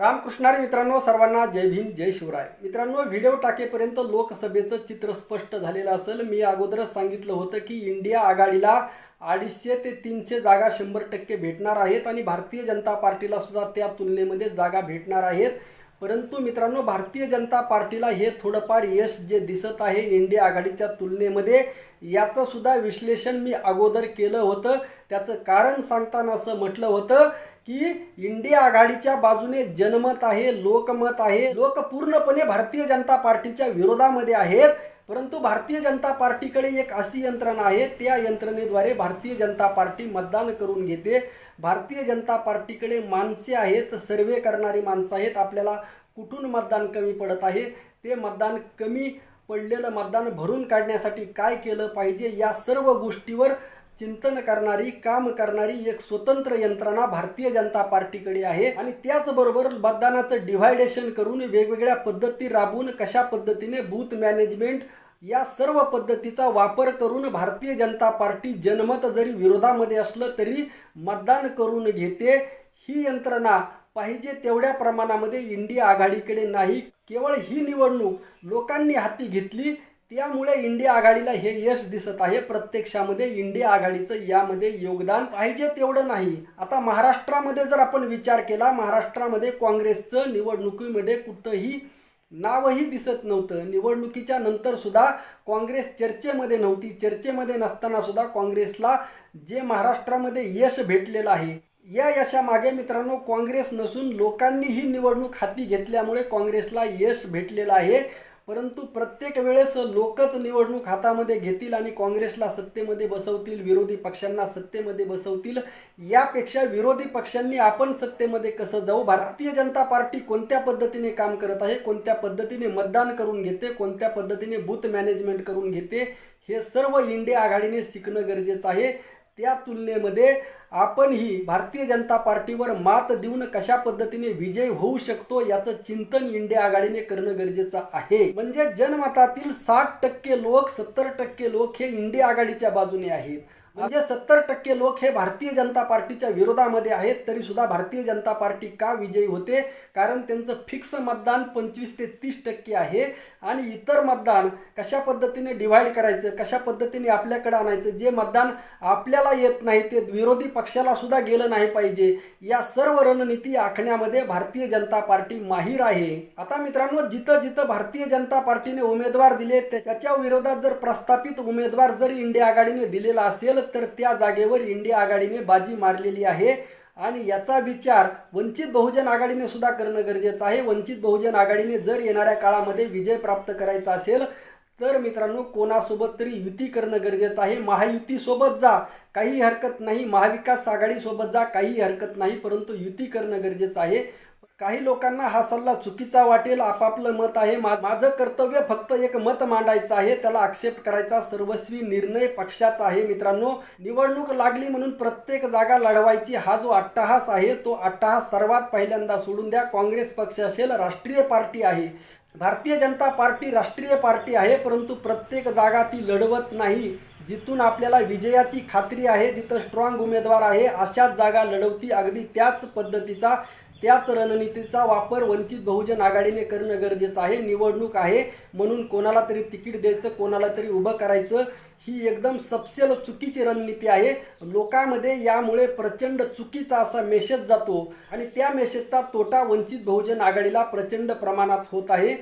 रामकृष्णारे मित्रांनो सर्वांना जय भीम जय शिवराय. मित्रांनो व्हिडिओ टाकेपर्यंत लोकसभेचं चित्र स्पष्ट झालेलं असेल मी अगोदरच सांगितलं होतं की इंडिया आघाडीला अडीचशे ते तीनशे जागा शंभर टक्के भेटणार आहेत आणि भारतीय जनता पार्टीला सुद्धा त्या तुलनेमध्ये जागा भेटणार आहेत. परंतु मित्रांनो भारतीय जनता पार्टीला हे थोडंफार यश जे दिसत आहे इंडिया आघाडीच्या तुलनेमध्ये याचं सुद्धा विश्लेषण मी अगोदर केलं होतं. त्याचं कारण सांगताना असं म्हटलं होतं की इंडिया आघाडीच्या बाजूने जनमत आहे लोकमत आहे. लोक पूर्णपणे भारतीय जनता पार्टीच्या विरोधामध्ये आहेत. परंतु भारतीय जनता पार्टीकडे एक अशी यंत्रणा आहे त्या यंत्रणेद्वारे भारतीय जनता पार्टी मतदान करून घेते. भारतीय जनता पार्टीकडे माणसे आहेत सर्वे करणारी माणसं आहेत. आपल्याला कुठून मतदान कमी पडत आहे? ते मतदान कमी पडलेलं मतदान भरून काढण्यासाठी काय केलं पाहिजे? या सर्व गोष्टीवर चिंतन करणारी काम करणारी एक स्वतंत्र यंत्रणा भारतीय जनता पार्टीकडे आहे. आणि त्याचबरोबर मतदानाचं डिव्हायडेशन करून वेगवेगळ्या पद्धती राबवून कशा पद्धतीने बूथ मॅनेजमेंट या सर्व पद्धतीचा वापर करून भारतीय जनता पार्टी जनमत जरी विरोधामध्ये असलं तरी मतदान करून घेते. ही यंत्रणा पाहिजे तेवढ्या प्रमाणामध्ये इंडिया आघाडीकडे नाही. केवळ ही निवडणूक लोकांनी हाती घेतली. त्यामुळे इंडिया आघाडीला हे यश दिसत आहे. प्रत्यक्षामध्ये इंडिया आघाडीचं यामध्ये योगदान पाहिजे तेवढं नाही. आता महाराष्ट्रामध्ये जर आपण विचार केला महाराष्ट्रामध्ये काँग्रेसचं निवडणुकीमध्ये कुठंही नावही दिसत नव्हतं. निवडणुकीच्या नंतरसुद्धा काँग्रेस चर्चेमध्ये नव्हती. चर्चेमध्ये नसतानासुद्धा काँग्रेसला जे महाराष्ट्रामध्ये यश भेटलेलं आहे या यशामागे मित्रांनो काँग्रेस नसून लोकांनी ही निवडणूक हाती घेतल्यामुळे काँग्रेसला यश भेटलेलं आहे. परंतु प्रत्येक वेळेस लोकच निवडणूक हातामध्ये घेतील आणि काँग्रेसला सत्तेमध्ये बसवतील विरोधी पक्षांना सत्तेमध्ये बसवतील यापेक्षा विरोधी पक्षांनी आपण सत्तेमध्ये कसं जाऊ? भारतीय जनता पार्टी कोणत्या पद्धतीने काम करत आहे? कोणत्या पद्धतीने मतदान करून घेते? कोणत्या पद्धतीने बूथ मॅनेजमेंट करून घेते? हे सर्व इंडिया आघाडीने शिकणं गरजेचं आहे. त्या तुलनेमध्ये आपणही भारतीय जनता पार्टीवर मात देऊन कशा पद्धतीने विजय होऊ शकतो याचं चिंतन इंडिया आघाडीने करणं गरजेचं आहे. म्हणजे जनमतातील साठ टक्के लोक सत्तर टक्के लोक हे इंडिया आघाडीच्या बाजूने आहेत. म्हणजे सत्तर टक्के लोक हे भारतीय जनता पार्टीच्या विरोधामध्ये आहेत तरी सुद्धा भारतीय जनता पार्टी का विजयी होते? कारण त्यांचं फिक्स मतदान पंचवीस ते तीस टक्के आहे. आणि इतर मतदान कशा पद्धतीने डिव्हाइड करायचं कशा पद्धतीने आपल्याकडे आणायचं? जे मतदान आपल्याला येत नाही ते विरोधी पक्षाला सुद्धा गेलं नाही पाहिजे. या सर्व रणनीती आखण्यामध्ये भारतीय जनता पार्टी माहीर आहे. आता मित्रांनो जिथं जिथं भारतीय जनता पार्टीने उमेदवार दिले त्याच्या विरोधात जर प्रस्थापित उमेदवार जर इंडिया आघाडीने दिलेला असेल तर त्या जागेवर इंडिया आघाडीने बाजी मारलेली आहे. आणि याचा विचार वंचित बहुजन आघाडीने सुद्धा करणं गरजेचं आहे. वंचित बहुजन आघाडीने जर येणाऱ्या काळामध्ये विजय प्राप्त करायचा असेल तर मित्रांनो कोणासोबत तरी युती करणं गरजेचं आहे. महायुतीसोबत जा. काही हरकत नाही. महाविकास आघाडीसोबत जा. काही हरकत नाही. परंतु युती करणं गरजेचं आहे. काही लोकांना हा सल्ला चुकीचा वाटेल आपापलं मत आहे. मा- माझं कर्तव्य फक्त एक मत मांडायचं आहे त्याला आक्षेप करायचा सर्वस्वी निर्णय पक्षाचा आहे. मित्रांनो निवडणूक लागली म्हणून प्रत्येक जागा लढवायची हा जो अट्टहास आहे तो अट्टहास सर्वात पहिल्यांदा सोडून द्या. काँग्रेस पक्ष असेल राष्ट्रीय पार्टी आहे. भारतीय जनता पार्टी राष्ट्रीय पार्टी आहे परंतु प्रत्येक जागा ती लढवत नाही. जिथून आपल्याला विजयाची खात्री आहे जिथं स्ट्रॉंग उमेदवार आहे अशाच जागा लढवती अगदी त्याच पद्धतीचा त्याच रणनीतीचा वापर वंचित बहुजन आघाडीने करणं गरजेचं आहे निवडणूक आहे म्हणून कोणाला तरी तिकीट द्यायचं कोणाला तरी उभं करायचं ही एकदम सपसेल चुकीची रणनीती आहे. लोकांमध्ये यामुळे प्रचंड चुकीचा असा मेसेज जातो आणि त्या मेसेजचा तोटा वंचित बहुजन आघाडीला प्रचंड प्रमाणात होत आहे.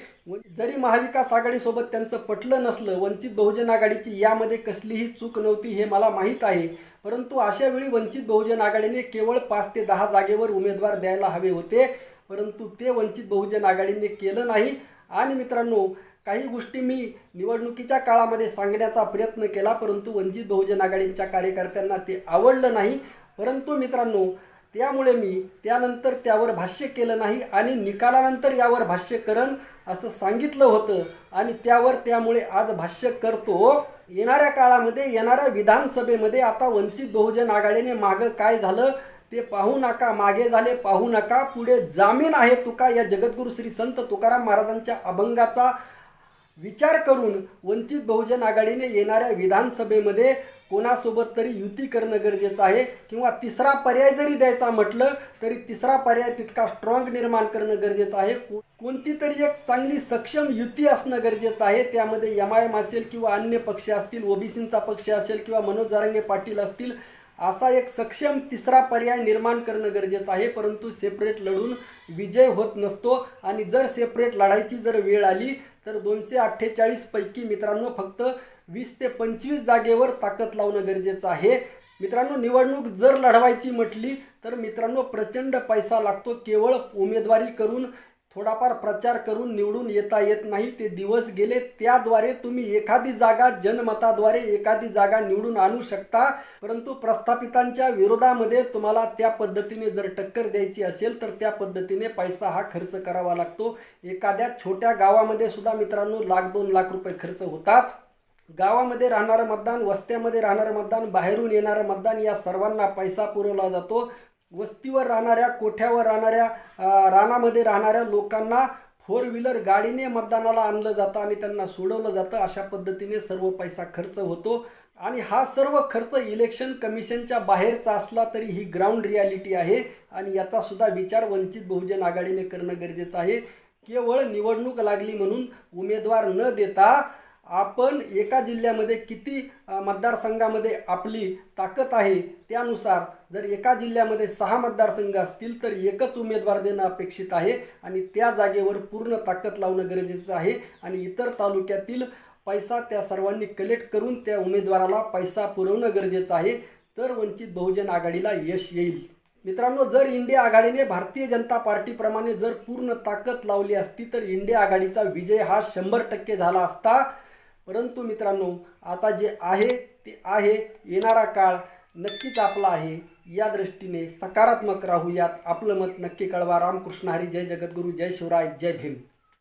जरी महाविकास आघाडीसोबत त्यांचं पटलं नसलं वंचित बहुजन आघाडीची यामध्ये कसलीही चूक नव्हती हे मला माहीत आहे. परंतु अशा वेळी वंचित बहुजन आघाडीने केवळ पाच ते दहा जागेवर उमेदवार द्यायला हवे होते. परंतु ते वंचित बहुजन आघाडीने केलं नाही. आणि मित्रांनो काही गोष्टी मी निवडणुकीच्या काळामध्ये सांगण्याचा प्रयत्न केला परंतु वंचित बहुजन आघाडीच्या कार्यकर्त्यांना ते आवडलं नाही. परंतु मित्रांनो त्यामुळे मी त्यानंतर त्यावर भाष्य केलं नाही आणि निकालानंतर यावर भाष्य करण असं सांगितलं होतं. आणि त्यावर त्यामुळे आज भाष्य करतो. येणाऱ्या काळामध्ये येणाऱ्या विधानसभेमध्ये आता वंचित बहुजन आघाडीने मागं काय झालं? ते पाहू नका मागे झाले पाहू नका. पुढे जामीन आहे तुका या जगद्गुरू श्री संत तुकाराम महाराजांच्या अभंगाचा विचार करून वंचित बहुजन आघाडीने येणाऱ्या विधानसभेमध्ये कोणासोबत तरी युती करणं गरजेचं आहे किंवा तिसरा पर्याय जरी द्यायचा म्हटलं तरी तिसरा पर्याय तितका स्ट्रॉंग निर्माण करणं गरजेचं आहे. कोणती तरी एक चांगली सक्षम युती असणं गरजेचं आहे. त्यामध्ये एम आय एम असेल किंवा अन्य पक्ष असतील ओबीसींचा पक्ष असेल किंवा मनोज जारंगे पाटील असतील असा एक सक्षम तिसरा पर्याय निर्माण करणं गरजेचं आहे. परंतु सेपरेट लढून विजय होत नसतो आणि जर सेपरेट लढायची जर वेळ आली तर दोनशे अठ्ठेचाळीस पैकी मित्रांनो फक्त वीस ते पंचवीस जागेवर ताकद लावणं गरजेचं आहे. मित्रांनो निवडणूक जर लढवायची म्हटली तर मित्रांनो प्रचंड पैसा लागतो. केवळ उमेदवारी करून थोडाफार प्रचार करून निवडून येता येत नाही. ते दिवस गेले त्याद्वारे तुम्ही एखादी जागा जनमताद्वारे एखादी जागा निवडून आणू शकता. परंतु प्रस्थापितांच्या विरोधामध्ये तुम्हाला त्या पद्धतीने जर टक्कर द्यायची असेल तर त्या पद्धतीने पैसा हा खर्च करावा लागतो. एखाद्या छोट्या गावामध्ये सुद्धा मित्रांनो लाख दोन लाख रुपये खर्च होतात. गावामध्ये राहणारं मतदान वस्त्यामध्ये राहणारं मतदान बाहेरून येणारं मतदान या सर्वांना पैसा पुरवला जातो. वस्तीवर राहणाऱ्या कोठ्यावर राहणाऱ्या रानामध्ये राहणाऱ्या लोकांना फोर व्हीलर गाडीने मतदानाला आणलं जातं आणि त्यांना सोडवलं जातं. अशा पद्धतीने सर्व पैसा खर्च होतो. आणि हा सर्व खर्च इलेक्शन कमिशनच्या बाहेरचा असला तरी ही ग्राउंड रियालिटी आहे. आणि याचा सुद्धा विचार वंचित बहुजन आघाडीने करणं गरजेचं आहे. केवळ निवडणूक लागली म्हणून उमेदवार न देता आपण एका जिल्ह्यामध्ये किती मतदारसंघामध्ये आपली ताकद आहे त्यानुसार जर एका जिल्ह्यामध्ये सहा मतदारसंघ असतील तर एकच उमेदवार देणं अपेक्षित आहे आणि त्या जागेवर पूर्ण ताकद लावणं गरजेचं आहे आणि इतर तालुक्यातील पैसा त्या सर्वांनी कलेक्ट करून त्या उमेदवाराला पैसा पुरवणं गरजेचं आहे तर वंचित बहुजन आघाडीला यश येईल. मित्रांनो जर इंडिया आघाडीने भारतीय जनता पार्टीप्रमाणे जर पूर्ण ताकद लावली असती तर इंडिया आघाडीचा विजय हा शंभर टक्के झाला असता परंतु मित्रांनो आता जे आहे ते आहे येणारा काळ नक्कीच आपला आहे. या दृष्टीने सकारात्मक राहूयात. आपलं मत नक्की कळवा. रामकृष्ण हरी. जय जगद्गुरू. जय शिवराय. जय भीम.